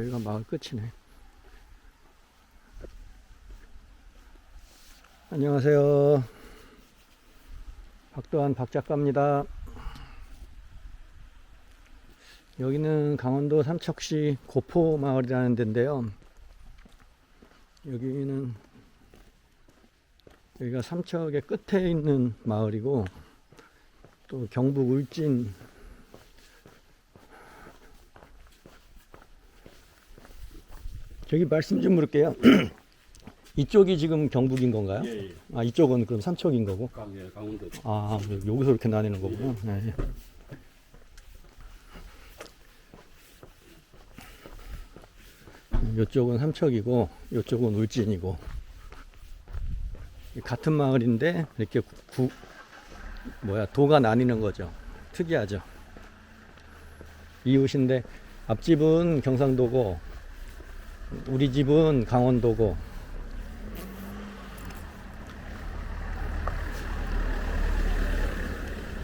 여기가 마을 끝이네. 안녕하세요. 박도환 박 작가입니다. 여기는 강원도 삼척시 고포 마을이라는 데인데요. 여기는 여기가 삼척의 끝에 있는 마을이고 또 경북 울진 저기 말씀 좀 물을게요. 이쪽이 지금 경북인 건가요? 예, 예. 아 이쪽은 그럼 삼척인 거고. 강, 예, 강원도. 아 여기서 이렇게 나뉘는 거구나. 네. 이쪽은 삼척이고 이쪽은 울진이고 같은 마을인데 이렇게 구, 구- 뭐야 도가 나뉘는 거죠. 특이하죠. 이웃인데 앞집은 경상도고 우리 집은 강원도고.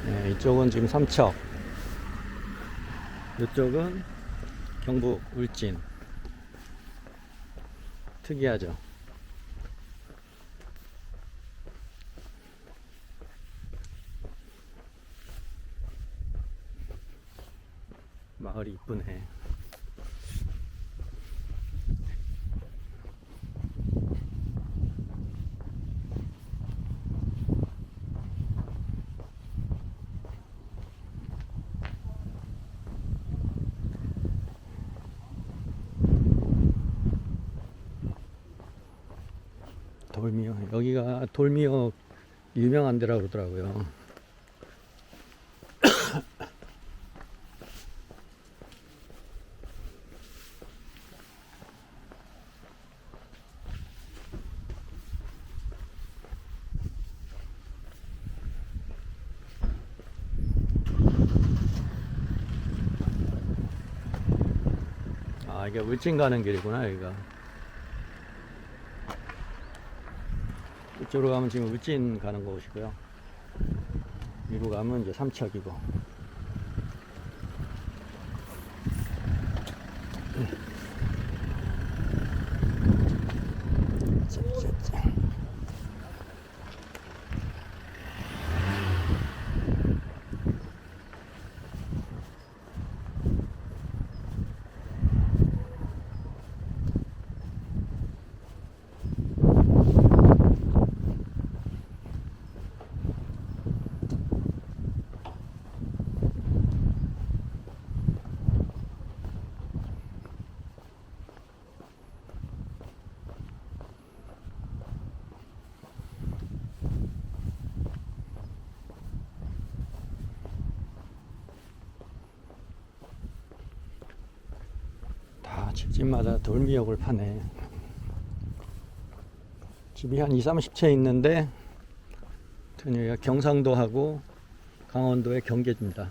네, 이쪽은 지금 삼척. 이쪽은 경북 울진. 특이하죠. 마을이 이쁘네 돌미역. 여기가 돌미역 유명한 데라고 그러더라고요. 아 이게 울진 가는 길이구나 여기가 이쪽으로 가면 지금 울진 가는 곳이고요. 위로 가면 이제 삼척이고. 집집마다 돌미역을 파네. 집이 한 2, 30채 있는데 여기가 경상도하고 강원도의 경계입니다.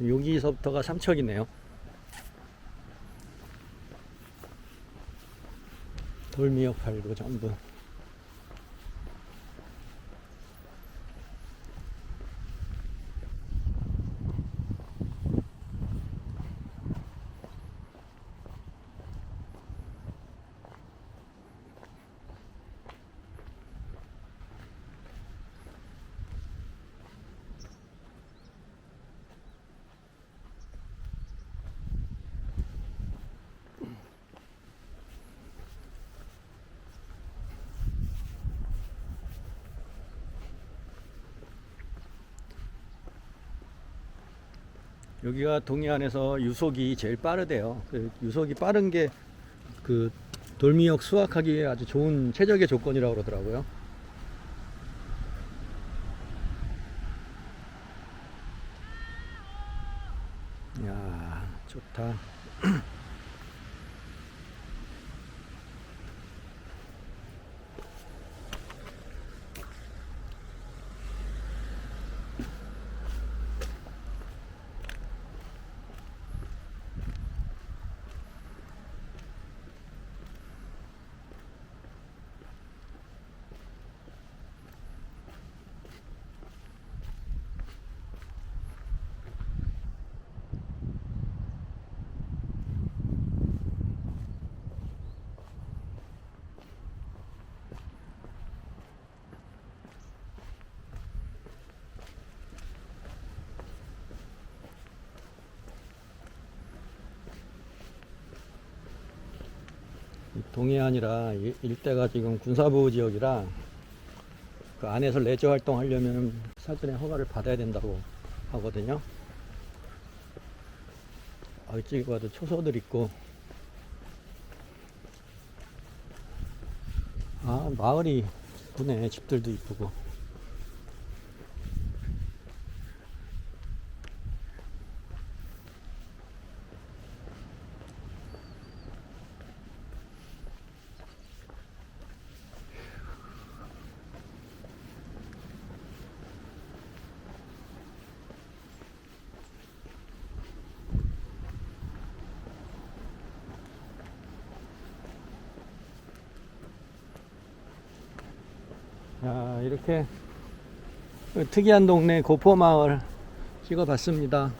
여기서부터가 삼척이네요. 돌미역 팔고 전부. 여기가 동해안에서 유속이 제일 빠르대요. 그 유속이 빠른 게 그 돌미역 수확하기에 아주 좋은 최적의 조건이라고 그러더라고요. 야 좋다. 동해안이라 이- 일대가 지금 군사보호 지역이라 그 안에서 레저 활동하려면 사전에 허가를 받아야 된다고 하거든요. 아, 이쪽에 봐도 초소들 있고 아 마을이 이쁘네 집들도 이쁘고 자 이렇게 특이한 동네 고포마을 찍어봤습니다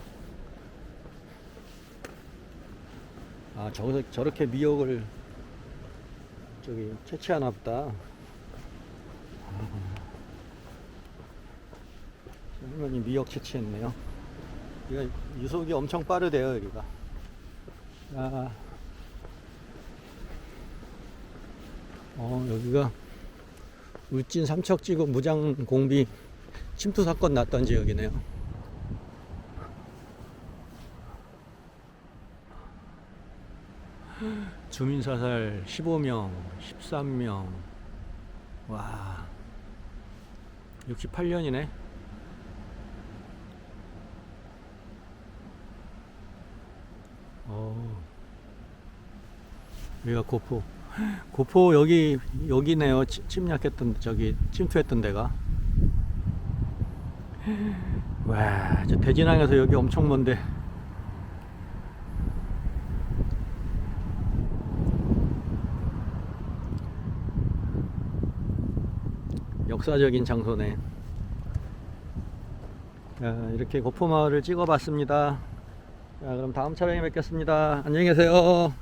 아 저기서 저렇게 미역을 저기 채취하나 보다 아. 할머니 미역 채취했네요 유속이 엄청 빠르대요 여기가 아. 어 여기가 울진 삼척지구 무장 공비 침투 사건 났던 지역이네요. 주민 사살 15명, 13명. 와. 68년이네. 어. 여기가 고포. 고포 여기 여기네요. 침- 침략했던 저기 침투했던 데가. 와, 저 대진항에서 여기 엄청 먼데. 역사적인 장소네. 자, 이렇게 고포 마을을 찍어봤습니다. 자, 그럼 다음 촬영에 뵙겠습니다. 안녕히 계세요.